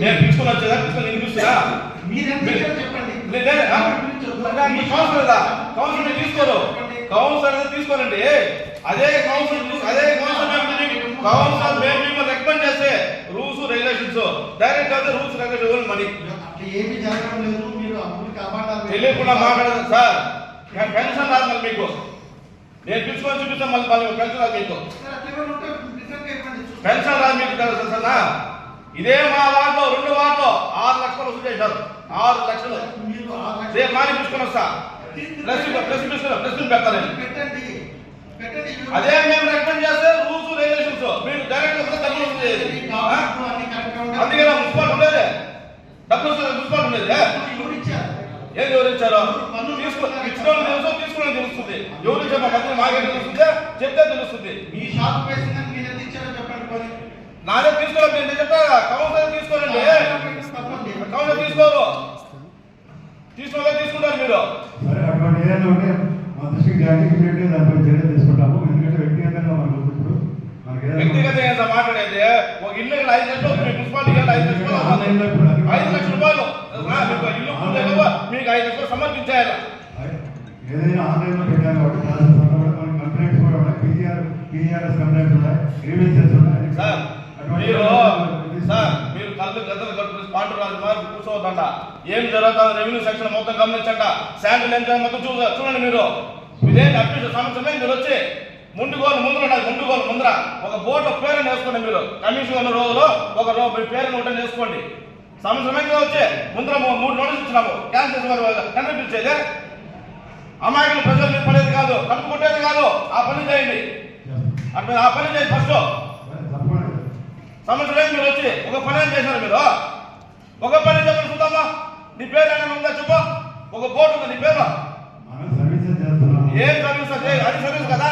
నేను పిలుచుకొని వచ్చేదా? పిలుచుకొని నేను పిలుస్తున్నా కౌన్సిలర్ తీసుకోరు. కౌన్సిలర్ తీసుకోరండి. అదే కౌన్సిలర్ అదే కౌన్సిలర్ కౌన్సిలర్ మేము మిమ్మల్ని రికమెండ్ చేస్తే రూల్స్ రెగ్యులేషన్స్ డైరెక్ట్ అయితే రూల్స్ రెగ్యులేషన్ మనీ ఏమీ జరగడం లేదు. మీరు తెలియకుండా మాట్లాడదు. సార్ పెన్షన్ రాదు మళ్ళీ మీకు. నేను పిలుచుకొని చూపిస్తాను మళ్ళీ పెన్షన్ రాదు మీకు. పెన్షన్ రాదు మీకు తెలుసా ఇదే మా వార్డులో రెండు వార్డులో ఆరు లక్షలు వసూలు చేశారు. ఆరు లక్షలు. రేపు మార్నింగ్ తీసుకొని వస్తా. ప్లస్ ప్లస్ తీసుకున్నా ప్లస్ పెడతాను నేను. పెట్టండి అదే మేము రికమెండ్ చేస్తే రూల్స్ రెగ్యులేషన్స్ మీరు డైరెక్ట్ డబ్బులు. అందుకే నా మున్సిపాలిటీ ఉండేది. డబ్బులు మున్సిపాలిటీ ఉండేది? ఏం తీసుకో ఇచ్చిన తెలుసు తీసుకుని తెలుస్తుంది. ఎవరు మధ్య మాకే తెలుస్తుంది? చెప్తే తెలుస్తుంది. మీ షాప్ వేసిందని నాదే తీసుకోవాలి నేను చెప్తా కౌన్సిలర్ తప్పండి. కౌన్సిలర్ తీసుకోరు. తీసుకోలే తీసుకుంటారు మీరు. అటువంటి ఏదైనా ఉంటే మా దృష్టికి జాగ్రత్త ఇమీడియట్గా దానిపై చర్య తీసుకుంటాము. ఎందుకంటే వ్యక్తిగతంగా మనకు ఇప్పుడు. మనకి వ్యక్తిగత ఏదైనా ఏంటో మాట్లాడేది ఒక ఇల్లు ఐదు లక్షలు మున్సిపాలిటీ ఐదు లక్షలు. ఐదు లక్షల రూపాయలు. ఇల్లు మీకు ఐదు లక్షలు సమర్పించాలి ఏదైనా ఆన్లైన్లో పెట్టాం కాబట్టి ప్రాసెస్ కంప్లైంట్స్ కూడా ఉన్నాయి. పీజీఆర్ పీజీఆర్ఎస్ కంప్లైంట్స్ ఉన్నాయి. గ్రీవెన్సెస్ ఉన్నాయి. సార్ అటువంటి మీరు సార్ మీరు కళ్ళు గద్దలు కట్టుకుని పాండు రాజు మారి కూర్చోవద్దంట. ఏం జరుగుతుంది రెవెన్యూ సెక్షన్ మొత్తం గమనించంట. శాంపిల్ ఎంత మొత్తం చూ చూడండి మీరు. ఇదే అప్డేట్ సంవత్సరమే మీరు వచ్చి ముందుగోలు ముందర ఉండాలి ముందుగోలు ముందర ఒక బోర్డు పేరుని వేసుకోండి మీరు. కమిషన్ ఉన్న రోజులో ఒక రో మీ పేరుని ఉంటే వేసుకోండి సంవత్సరమే వచ్చి ముందర మూడు నోటీస్ ఇచ్చినాము. క్యాన్సర్ టెండర్ పిలిచేదే అమాయకులు ప్రజలు పడేది కాదు? కడుపు కొట్టేది కాదు. ఆ పని చేయండి. అట్లా ఆ పని చేయండి ఫస్ట్. సంవత్సరం మీరు వచ్చి ఒక పని ఏం చేశారు మీరు ఒక పని చెప్పండి చూద్దామా నీ పేరు ఏమైనా ఉందా చెప్పు ఒక బోర్డు ఉంది నీ పేరు ఏం సర్వీస్ అది అది సర్వీస్ కదా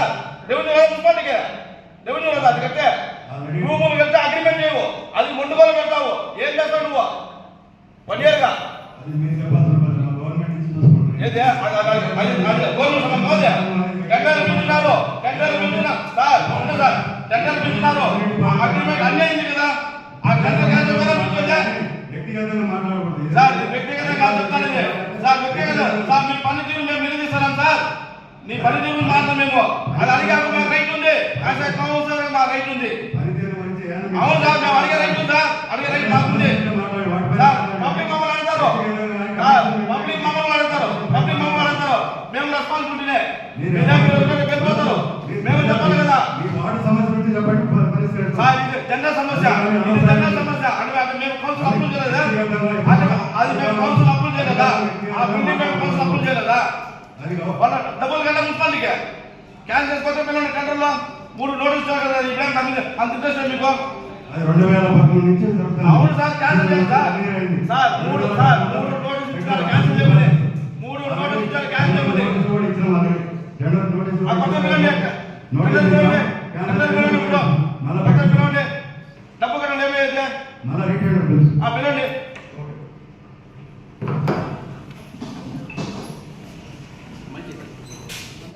రెవెన్యూ కదా మున్సిపాలిటీకి రెవెన్యూ కదా అది కట్టే రూములు వెళ్తే అగ్రిమెంట్ చేయవు అది ముందుకోలు పెడతావు ఏం చేస్తావు నువ్వు వన్ ఇయర్గా గవర్నమెంట్ నుంచి చూసుకుంటుంది ఏదే అది అది అది అది గవర్నమెంట్ సంబంధం కాదే టెండర్లు పిలిచినారు టెండర్లు పిలిచిన సార్ అవును సార్ టెండర్లు పిలిచినారు అగ్రిమెంట్ అన్నీ అయింది కదా. ఆ టెండర్ కదా పిలిచోదే వ్యక్తిగతంగా మాట్లాడకూడదు. సార్ ఇది వ్యక్తిగతంగా కాదు. సార్ వ్యక్తిగత సార్ మీ పనితీరు మేము నిలదీస్తున్నాం సార్. నీ పనితీరు మాత్రం మేము. అది అడిగాక మాకు రైట్ ఉంది. ఏ కౌన్సిలర్ మా రైట్ ఉంది. అవును సార్ మేము అడిగే రైట్ ఉంది సార్. అడిగే రైట్ మాకు సార్ పబ్లిక్ మమ్మల్ని అడుగుతారు. పబ్లిక్ మమ్మల్ని అడుగుతారు. పబ్లిక్ మమ్మల్ని అడుగుతారు. మేము రెస్పాన్సిబిలిటీనే మేము చెప్పాలి కదా. మీ వార్డు సమస్య సార్ ఇది జనరల్ సమస్య ఇది జనరల్ సమస్య అంటే అది మేము కౌన్సిల్ అప్రూవ్ చేయలేదా అది అది మేము కౌన్సిల్ అప్రూవ్ చేయలేదా ఆ బిల్డింగ్ మేము కౌన్సిల్ అప్రూవ్ చేయలేదా అది కాదు. వాళ్ళ డబ్బులు కట్ట మున్సిపాలిటీకి క్యాన్సిల్ చేసుకోతే పిల్లలు టెండర్లో మూడు నోటీస్ ఇచ్చారు కదా ఇప్పుడే అంత అంత ఇంట్రెస్ట్ మీకు అది రెండు వేల పదమూడు నుంచి జరుగుతుంది. అవును సార్ క్యాన్సిల్ చేయండి సార్ క్లియర్ అయింది. సార్ మూడు సార్ మూడు నోటీస్ ఇచ్చారు క్యాన్సిల్ చేయమని మూడు నోటీస్ ఇచ్చారు క్యాన్సిల్ చేయమని నోటీస్ కూడా ఇచ్చినాం ఆల్రెడీ. రెండు నోటీసులు ఆ కొత్త పిల్లలు నోటీస్ మళ్ళీ కొత్త రిటైర్డ్ ఆ పిల్లల్ని